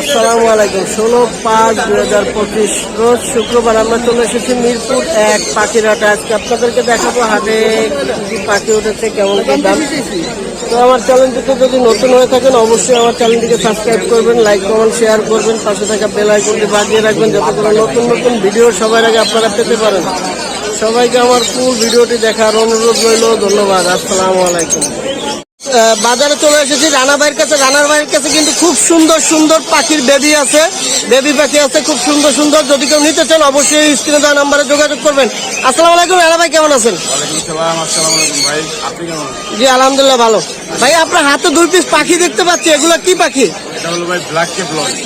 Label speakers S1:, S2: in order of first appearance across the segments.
S1: আসসালামু আলাইকুম। ষোলো পাঁচ দু হাজার পঁচিশ রোজ শুক্রবার আমরা চলে এসেছি মিরপুর এক পাখির হাটে আজকে আপনাদেরকে দেখাবো হাটে পাখি উঠেছে, কেমন কি দাম। তো আমার চ্যানেলটিতে যদি নতুন হয়ে থাকেন, অবশ্যই আমার চ্যানেলটিকে সাবস্ক্রাইব করবেন, লাইক, কমেন্ট, শেয়ার করবেন, পাশে থাকা বেল আইকনটি বাজিয়ে রাখবেন যাতে করে নতুন নতুন ভিডিও সবার আগে আপনারা পেতে পারেন। সবাইকে আমার ফুল ভিডিওটি দেখার অনুরোধ রইল। ধন্যবাদ। আসসালামু আলাইকুম। বাজারে চলে এসেছি। রানা ভাইয়ের কাছে রানার ভাইয়ের কাছে কিন্তু খুব সুন্দর সুন্দর পাখির বেবি আছে। বেবি পাখি আছে খুব সুন্দর সুন্দর। যদি কেউ নিতে চান অবশ্যই স্ক্রিনে দেওয়া নাম্বারে যোগাযোগ করবেন। আসসালামু আলাইকুম রানা ভাই কেমন আছেন? জি আলহামদুলিল্লাহ ভালো। ভাই আপনার হাতে দুই পিস পাখি দেখতে পাচ্ছি। এগুলো কি পাখি?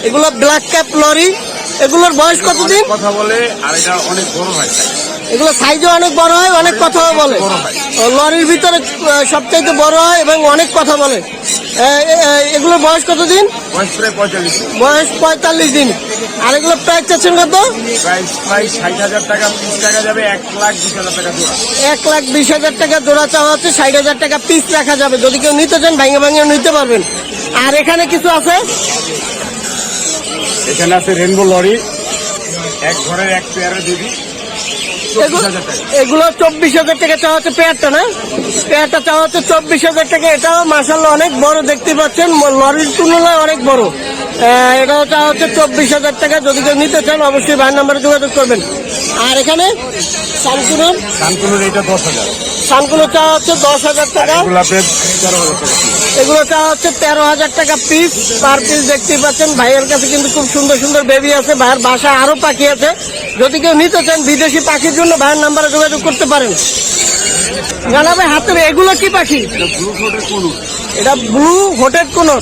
S1: এগুলো ব্ল্যাক ক্যাপ লরি এগুলোর বয়স কতদিন?
S2: কথা বলে আর এটা অনেক বড় ভাই
S1: এগুলো সাইজও অনেক বড় হয় অনেক কথাও বলে। লরির ভিতরে সবচাইতে বড় হয় এবং অনেক কথা বলে। এগুলোর বয়স
S2: প্রায় পঁয়তাল্লিশ
S1: বয়স পঁয়তাল্লিশ দিন। আর এগুলো প্রাইস চাচ্ছেন কত?
S2: এক লাখ বিশ হাজার টাকা জোড়া।
S1: চাওয়া হচ্ছে ষাট হাজার টাকা পিস রাখা যাবে। যদি কেউ নিতে চান ভাঙে ভাঙে নিতে পারবেন। আর এখানে কিছু আছে?
S2: এখানে আছে রেনবো লরি এক ঘরের এক দেবী হাজার টাকা
S1: এগুলো চব্বিশ হাজার টাকা চাওয়া হচ্ছে পেয়ারটা, না? পেয়ারটা চাওয়া হচ্ছে চব্বিশ হাজার টাকা। এটাও মাসাল্লাহ অনেক বড়, দেখতে পাচ্ছেন লরির তুলনায় অনেক বড়। এটাও চাওয়া হচ্ছে চব্বিশ হাজার টাকা। যদি কেউ নিতে চান, অবশ্যই ভাই নাম্বারে যোগাযোগ করবেন। আর এখানে শানকুনুর
S2: কানকুনুর এটা দশ হাজার।
S1: চাওয়া হচ্ছে দশ হাজার টাকা। এগুলো চাওয়া হচ্ছে তেরো হাজার টাকা পিস পার পিস দেখতেই পাচ্ছেন। ভাইয়ের কাছে কিন্তু খুব সুন্দর সুন্দর বেবি আছে। ভাইয়ের বাসা আরও পাখি আছে। যদি কেউ নিতে চান বিদেশি পাখির জন্য ভাইয়ের নাম্বারে যোগাযোগ করতে পারেন। জানা ভাই হাতের এগুলো কি পাখি?
S2: এটা ব্লু
S1: হোটেড কোনর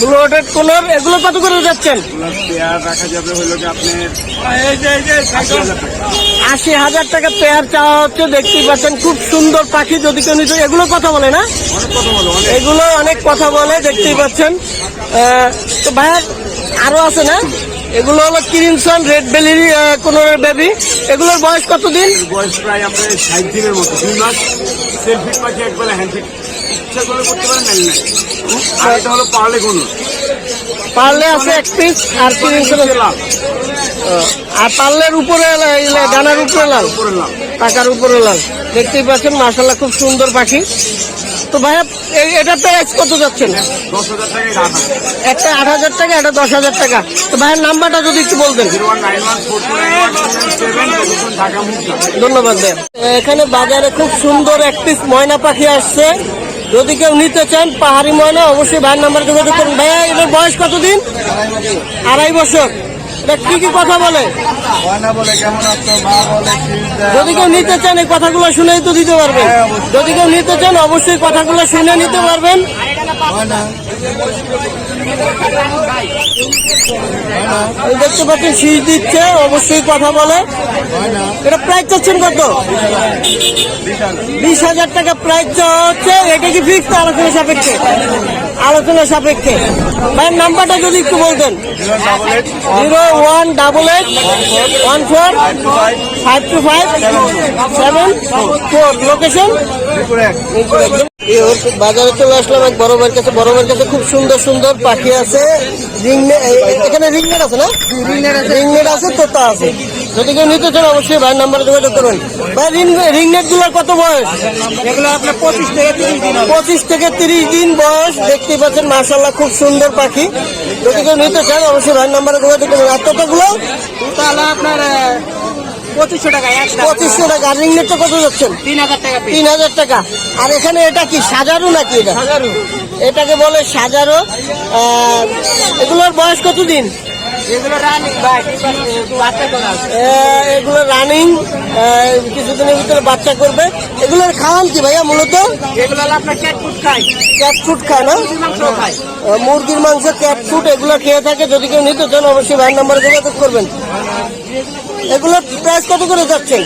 S1: ব্লু হোটেড কোনর এগুলো কত করে যাচ্ছেন?
S2: রাখা যাবে হলো কি আপনার আশি হাজার টাকা
S1: পেয়ার চাওয়া হচ্ছে দেখতেই পাচ্ছেন খুব সুন্দর পাখি যদি কেউ নিতে এগুলো কথা বলে না?
S2: কথা বলো
S1: এগুলো অনেক কথা বলে দেখতেই পাচ্ছেন। তো ভাইয়া আরও আছে না? এগুলো হলো ক্রিমসন রেড বেলির কোন বেবি এগুলোর বয়স কতদিন
S2: বয়স প্রায় আপনার ষাট দিনের মতো দুই মাস। সেলফি পাখি একবারে হ্যান্ডশেক ইচ্ছা করে করতে পারেন নাই নাই আর এটা হলো পার্লে কোনো
S1: পার্লে আছে এক পিস আর ক্রিমসন আর পার্লের উপরে ডানার উপরে লাল। টাকার উপরে লাল। দেখতেই পাচ্ছেন মার্শাল্লাহ খুব সুন্দর পাখি। তো ভাইয়া, এই- এটা প্রাইস কত
S2: এটা আট
S1: একটা আট হাজার টাকা এটা দশ হাজার টাকা। তো ভাইয়ের নাম্বারটা যদি একটু বলতেন ধন্যবাদ দেন এখানে বাজারে খুব সুন্দর এক ময়না পাখি আসছে। যদি কেউ নিতে চান, পাহাড়ি ময়না, অবশ্যই ভাইয়ের নাম্বার যোগাযোগ করুন। ভাইয়া, এটার বয়স কতদিন? আড়াই বছর। এটা কি কি কথা বলে? যদি কেউ নিতে চান এই কথাগুলো শুনেই তো দিতে পারবেন। যদি কেউ নিতে চান অবশ্যই কথাগুলো শুনে নিতে পারবেন। দেখতে পাচ্ছেন শীষ দিচ্ছে অবশ্যই কথা বলে। এটা প্রাইস চাচ্ছেন কত? বিশ হাজার। টাকা প্রাইস চাওয়া হচ্ছে এটা কি ফিক্স আলোচনা সাপেক্ষে? আলোচনা সাপেক্ষে। ভাইয়ের নাম্বারটা যদি একটু বলতেন। Zero one double eight one four five two five seven four. Location? বাজারে চলে আসলাম এক বড় ভাইয়ের কাছে। বড় ভাইয়ের কাছে খুব সুন্দর সুন্দর পাখি আছে। এখানে রিংনেট আছে না? রিংনেট আছে। তোতা আছে। যদি কেউ নিতে চান অবশ্যই ভাইয়ের নাম্বারে যোগাযোগ করবেন। ভাই রিংনেটগুলোর কত বয়স? এগুলো আপনার পঁচিশ থেকে তিরিশ দিন পঁচিশ থেকে তিরিশ দিন বয়স দেখতে পাচ্ছেন মার্শাল্লাহ খুব সুন্দর পাখি। যদি কেউ নিতে চান অবশ্যই ভাইয়ের নাম্বারে যোগাযোগ করবেন। আর তোতাগুলো?
S3: তাহলে আপনার পঁচিশশো টাকা
S1: পঁচিশশো টাকা আর রিংনেটটা কত যাচ্ছেন?
S3: তিন হাজার টাকা
S1: তিন হাজার টাকা। আর এখানে এটা কি সাজারু নাকি এটা?
S3: হাজারু
S1: এটাকে বলে সাজারো। এগুলোর বয়স কতদিন?
S3: এগুলো রানিং
S1: কিছুদিনের ভিতরে বাচ্চা করবে। এগুলোর খাওয়ান কি ভাইয়া মূলত?
S3: এগুলো আপনার ক্যাট ফুড খাই
S1: খায় না? মুরগির মাংস ক্যাট ফুড এগুলো খেয়ে থাকে। যদি কেউ নিতে চান অবশ্যই ভাই নাম্বারে যোগাযোগ করবেন। এগুলোর প্রাইস কত করে যাচ্ছে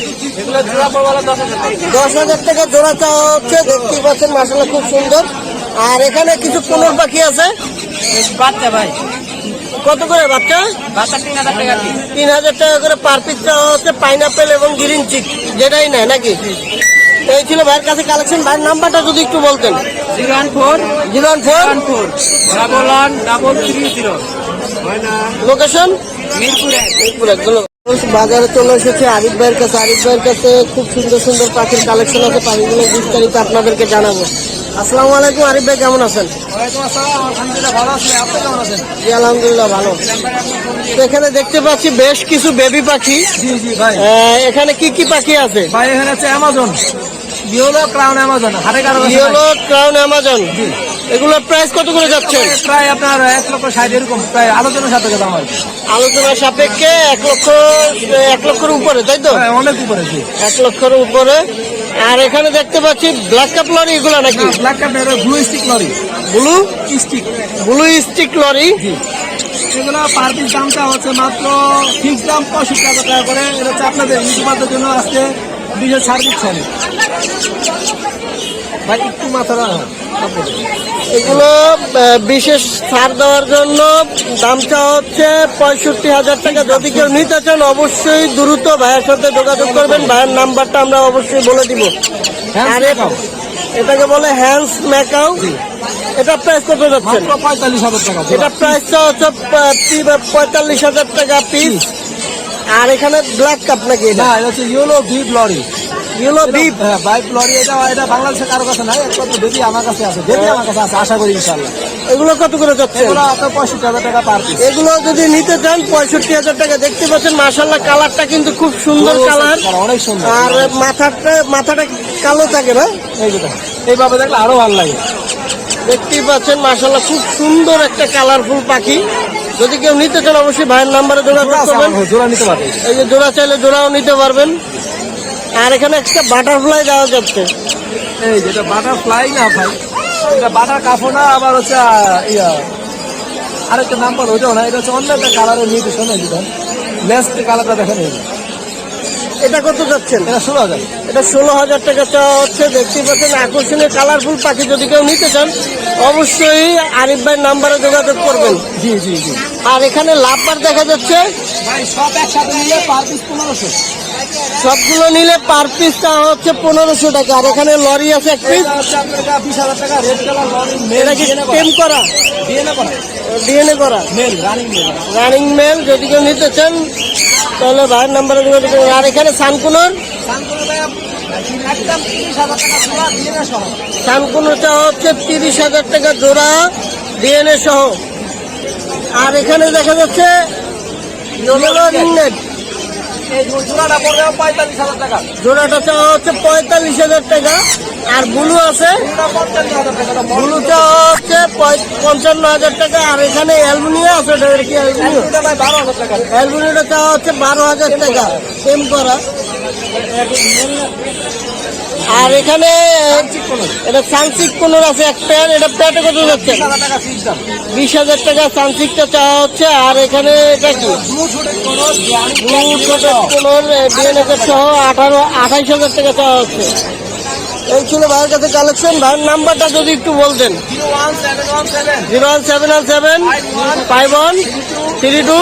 S3: দশ হাজার টাকা।
S1: জোড়া চাওয়া হচ্ছে দেখতেই পাচ্ছেন মাসালা খুব সুন্দর। আর এখানে কিছু কোনোর পাখি আছে?
S3: বাচ্চা ভাই।
S1: কত করে বাচ্চা?
S3: তিন হাজার টাকা পিস
S1: তিন হাজার টাকা করে পার পিস হচ্ছে পাইনাপেল এবং গ্রিন চিক যেটাই নেয় নাকি? এই ছিল ভাইয়ের কাছে কালেকশন ভাইয়ের নাম্বারটা যদি একটু বলতেন।
S3: Zero one four.
S1: Zero one four.
S3: Four. Double one double three zero
S1: location
S3: মিরপুরে।
S1: মিরপুর ধন্যবাদ। বাজারে চলে এসেছে আরিফ ভাইয়ের কাছে। আরিফ ভাইয়ের কাছে খুব সুন্দর সুন্দর পাখির কালেকশন আছে। পাখিগুলো বিস্তারিত আপনাদেরকে জানাব। আসসালামু আলাইকুম আরিফ ভাই কেমন আছেন? জি আলহামদুলিল্লাহ ভালো। এখানে দেখতে পাচ্ছি বেশ কিছু বেবি পাখি। এখানে কি কি পাখি আছে?
S3: ভাই এখানে আছে অ্যামাজন ইয়েলো ক্রাউন অ্যামাজন হাতে
S1: ইয়েলো ক্রাউন অ্যামাজন এগুলোর প্রাইস কত করে যাচ্ছে?
S3: প্রায় আপনার এক লক্ষ ষাট এরকম প্রায় আলোচনার সাথে দাম হয়।
S1: আলোচনা সাপেক্ষে এক লক্ষ এক লক্ষের উপরে তাই তো?
S3: হ্যাঁ, অনেক উপরে
S1: এক লক্ষের উপরে। আর এখানে দেখতে পাচ্ছি ব্ল্যাক কাপ লরি এগুলো নাকি?
S3: ব্ল্যাক কাপের blue stick lory.
S1: Blue
S3: stick
S1: blue stick lory?
S3: এগুলো পার পিস দামটা হচ্ছে মাত্র ফিক্স দাম পঁয়ষট্টি টাকা করে। এটা হচ্ছে আপনাদের ইউটিউবারদের জন্য আজকে দুশো ছাড় দিচ্ছে আমি ভাই একটু মাথা
S1: এগুলো বিশেষ ছাড় দেওয়ার জন্য দামটা হচ্ছে পঁয়ষট্টি হাজার টাকা। যদি কেউ নিতে চান অবশ্যই দ্রুত ভাইয়ের সাথে যোগাযোগ করবেন। ভাইয়ের নাম্বারটা আমরা অবশ্যই বলে দিব। আর এটাকে বলে হ্যান্ডস ম্যাকাও। এটা প্রাইস কত
S3: পঁয়তাল্লিশ হাজার টাকা
S1: এটা প্রাইসটা হচ্ছে পঁয়তাল্লিশ হাজার টাকা পিস আর এখানে ব্ল্যাক কাপ নাকি এটা?
S3: হচ্ছে ইয়েলো লরি
S1: ইয়েলো বিপ
S3: হ্যাঁ লরি এটা এটা বাংলাদেশে কারও কাছে নাই একমাত্র বেবি আমার কাছে আছে বেবি আমার কাছে আছে আশা করি ইনশাল্লাহ
S1: এগুলো কত করে যাচ্ছে?
S3: এগুলো আপনার পঁয়ষট্টি হাজার টাকা পার পিস
S1: এগুলো যদি নিতে চান পঁয়ষট্টি হাজার টাকা। দেখতে পাচ্ছেন কালারটা কিন্তু খুব সুন্দর কালার
S3: অনেক সুন্দর।
S1: আর মাথাটা মাথাটা কালো থাকে না?
S3: এই যে দেখেন। এইভাবে দেখলে আরও ভালো লাগে।
S1: দেখতেই পাচ্ছেন মার্শাল্লাহ খুব সুন্দর একটা কালারফুল পাখি। যদি কেউ নিতে চান অবশ্যই ভাইয়ের নাম্বারে
S3: জোড়া জোড়া নিতে পারবে
S1: এই যে জোড়া চাইলে জোড়াও নিতে পারবেন। আর এখানে একটা বাটারফ্লাই দেওয়া যাচ্ছে
S3: এই যেটা বাটার ফ্লাই না ভাই এটা বাটার কাফো না আবার হচ্ছে ইয়া। আরেকটা নাম বলো ওইটাও না এটা হচ্ছে অন্য একটা কালারের এই দেখেন নেক্সট কালারটা দেখেন এই
S1: এটা কত যাচ্ছেন?
S3: এটা ষোলো হাজার।
S1: এটা ষোলো হাজার টাকা চাওয়া হচ্ছে দেখতেই পাচ্ছেন আকর্ষণীয় কালারফুল পাখি যদি কেউ নিতে চান অবশ্যই আরিফ ভাইয়ের নাম্বারে যোগাযোগ করবেন।
S3: জি জি জি।
S1: আর এখানে লাভবার দেখা যাচ্ছে।
S3: ভাই সব একসাথে নিলে পার পিস পনেরোশো।
S1: সবগুলো নিলে পার পিস চাওয়া হচ্ছে পনেরোশো টাকা। আর এখানে লরি আছে এক পিস করা?
S3: ডিএনএ করা। রানিং মেল
S1: যদি কেউ নিতে চান, তাহলে ভাইয়ের নাম্বারে যোগাযোগ আর এখানে সানকুনোর? চাওয়া হচ্ছে তিরিশ হাজার টাকা জোড়া ডিএনএ সহ। আর এখানে দেখা যাচ্ছে রিংনেট
S3: জোড়াটা পড়বে পঁয়তাল্লিশ হাজার টাকা।
S1: জোড়াটা চাওয়া হচ্ছে পঁয়তাল্লিশ হাজার টাকা। আর ব্লু আছে? ব্লু চাওয়া হচ্ছে পঞ্চান্ন হাজার টাকা। আর এখানে অ্যালুমিনিয়া আছে এটা কি চাওয়া হচ্ছে বারো হাজার টাকা। সেম করা। আর এখানে এটা সানসিক কোনোর আছে এক প্যান এটা প্যাটে কত যাচ্ছে? বিশ হাজার টাকা সানসিকটা চাওয়া হচ্ছে। আর এখানে এটা কি? ডিএনএ সহ আঠারো আঠাইশ হাজার টাকা চাওয়া হচ্ছে। এই ছিল ভাইয়ের কাছে কালেকশন ভাইয়ের নাম্বারটা যদি একটু বলতেন।
S3: Zero one seven one seven
S1: five one three two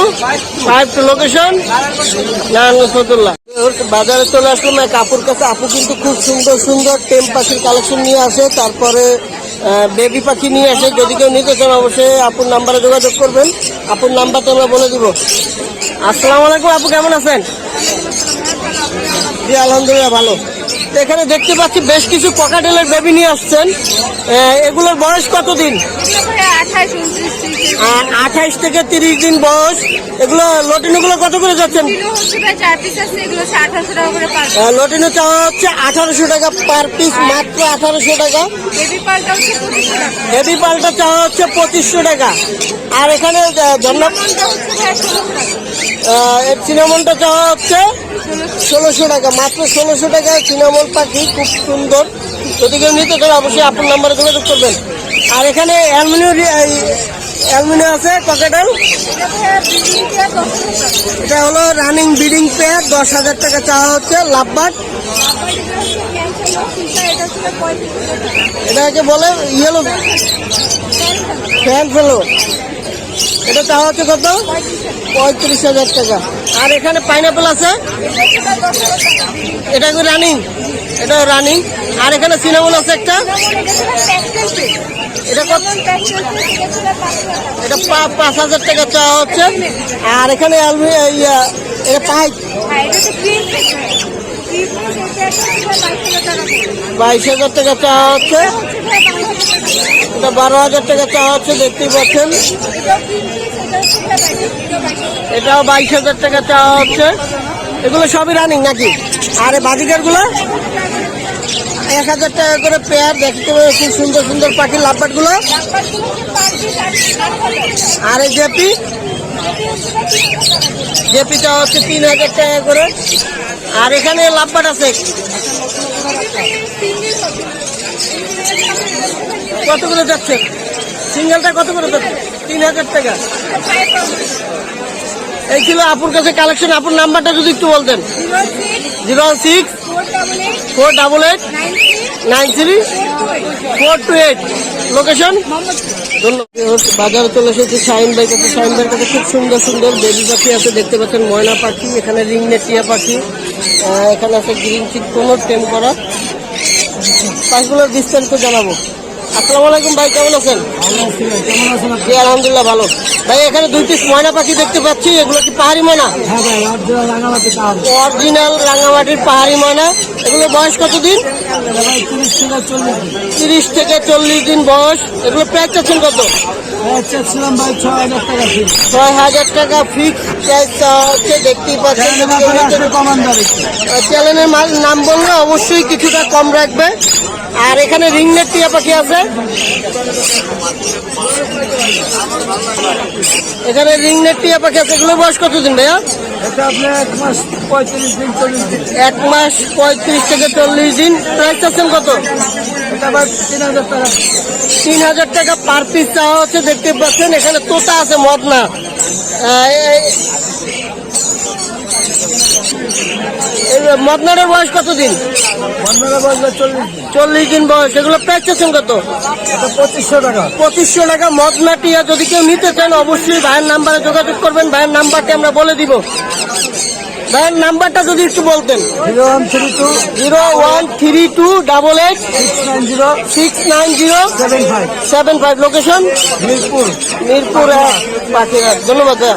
S1: five two location নারায়ণগঞ্জফতুল্লাহ বাজারে চলে আসলাম এক আপুর কাছে আপু কিন্তু খুব সুন্দর সুন্দর টেম পাখির কালেকশন নিয়ে আসে, তারপরে বেবি পাখি নিয়ে আসে, যদি কেউ নিতে চান অবশ্যই আপুর নাম্বারে যোগাযোগ করবেন। আপুর নাম্বারটা আমরা বলে দিব। আসসালামু আলাইকুম আপু, কেমন আছেন? জি, আলহামদুলিল্লাহ, ভালো। এখানে দেখতে পাচ্ছি বেশ কিছু পকাটেলের বেবি নিয়ে আসছেন। এগুলোর বয়স কতদিন? আঠাইশ থেকে তিরিশ দিন বয়স। এগুলো লটিনোগুলো কত করে যাচ্ছেন?
S4: টাকা
S1: লটিনো চাওয়া হচ্ছে আঠারোশো টাকা পার পিস মাত্র আঠারোশো টাকা।
S4: টাকা।
S1: হেভি পালটা চাওয়া হচ্ছে পঁচিশশো টাকা। আর এখানে ধন্যবাদ
S4: টাকা।
S1: সিনামনটা চাওয়া হচ্ছে ষোলোশো টাকা। মাত্র ষোলোশো টাকায় সিনামন পাখি খুব সুন্দর। যদি কেউ নিতে চান অবশ্যই আপনার নাম্বারে যোগাযোগ করবেন। আর এখানে অ্যালমিনিয়াম অ্যালমিনিয়াম আছে ককেটাল এটা হলো রানিং বিডিং পেয়ার দশ হাজার টাকা চাওয়া হচ্ছে লাভবাট এটাকে বলে ইয়েলো ফ্যান ফেলো এটা চাওয়া হচ্ছে কত? পঁয়ত্রিশ হাজার টাকা। আর এখানে পাইনাপেল আছে। এটা রানিং এটা রানিং আর এখানে সিনেমন আছে একটা। এটা কত? এটা পাঁচ হাজার টাকা চাওয়া হচ্ছে। আর এখানে এটা পাইপ।
S4: বাইশ হাজার টাকা
S1: চাওয়া হচ্ছে।
S4: এটা বারো হাজার টাকা
S1: চাওয়া হচ্ছে, দেখতেই পাচ্ছেন।
S4: এটাও বাইশ হাজার টাকা।
S1: চাওয়া হচ্ছে। এগুলো সবই রানিং নাকি? আর এই বাজিকারগুলো এক হাজার টাকা করে পেয়ার দেখতে পাবেন খুব সুন্দর সুন্দর পাখির লাভবাটগুলো
S4: আট আট হাজার
S1: আর এই জেপি। জেপিটা হচ্ছে তিন হাজার টাকা করে। আর এখানে লাভবাট আছে। কত করে যাচ্ছে? সিঙ্গেলটা কত করে যাচ্ছে? তিন হাজার টাকা। এই ছিল আপুর কাছে কালেকশন আপুর নাম্বারটা যদি একটু বলতেন। Zero six four double eight nine three four two eight location বাজারে চলে এসেছে শাইন ভাই কাছে। শাইন ভাইয়ের কাছে খুব সুন্দর সুন্দর বেবি পাখি আছে, দেখতে পাচ্ছেন ময়না পাখি, এখানে রিংনে টিয়া পাখি এখানে আছে গ্রিন চিট কোনো টেম করা পাখিগুলোর বিস্তারিত জানাব। আসসালামু আলাইকুম ভাই, কেমন আছেন? জি, আলহামদুলিল্লাহ ভালো। ভাই, এখানে দুই পিস ময়না পাখি দেখতে পাচ্ছি। এগুলো কি পাহাড়ি ময়না? অরিজিনাল রাঙামাটির পাহাড়ি ময়না। এগুলো বয়স কতদিন? তিরিশ থেকে চল্লিশ দিন বয়স। এগুলো প্রাইস চাচ্ছেন কত? ছয় হাজার টাকা ফিক্স দেখতেই পাচ্ছেন। চ্যানেলের মাল- নাম বললে অবশ্যই কিছুটা কম রাখবে। আর এখানে রিংনেট টিয়া পাখি আছে? এখানে রিংনেট টিয়া পাখি আছে এগুলো বয়স কতদিন ভাইয়া? এক মাস পঁয়ত্রিশ থেকে চল্লিশ দিন। প্রাইস চাচ্ছেন কত? তিন হাজার টাকা। পার পিস চাওয়া হচ্ছে দেখতে পাচ্ছেন। এখানে তোতা আছে মদনা। মদনাটার বয়স কতদিন? চল্লিশ দিন। বয়স। এগুলো প্রাইস চাচ্ছেন কত?
S3: পঁচিশশো টাকা।
S1: পঁচিশশো টাকা। মদনা টিয়া যদি কেউ নিতে চান অবশ্যই ভাইয়ের নাম্বারে যোগাযোগ করবেন। ভাইয়ের নাম্বারটা আমরা বলে দিব। ভাইয়ের নাম্বারটা যদি একটু বলতেন।
S3: Zero one three two
S1: zero one three two double eight
S3: six nine zero
S1: six nine zero
S3: seven five.
S1: Seven five location?
S3: Mirpur.
S1: Mirpur এক ধন্যবাদ ভাইয়া।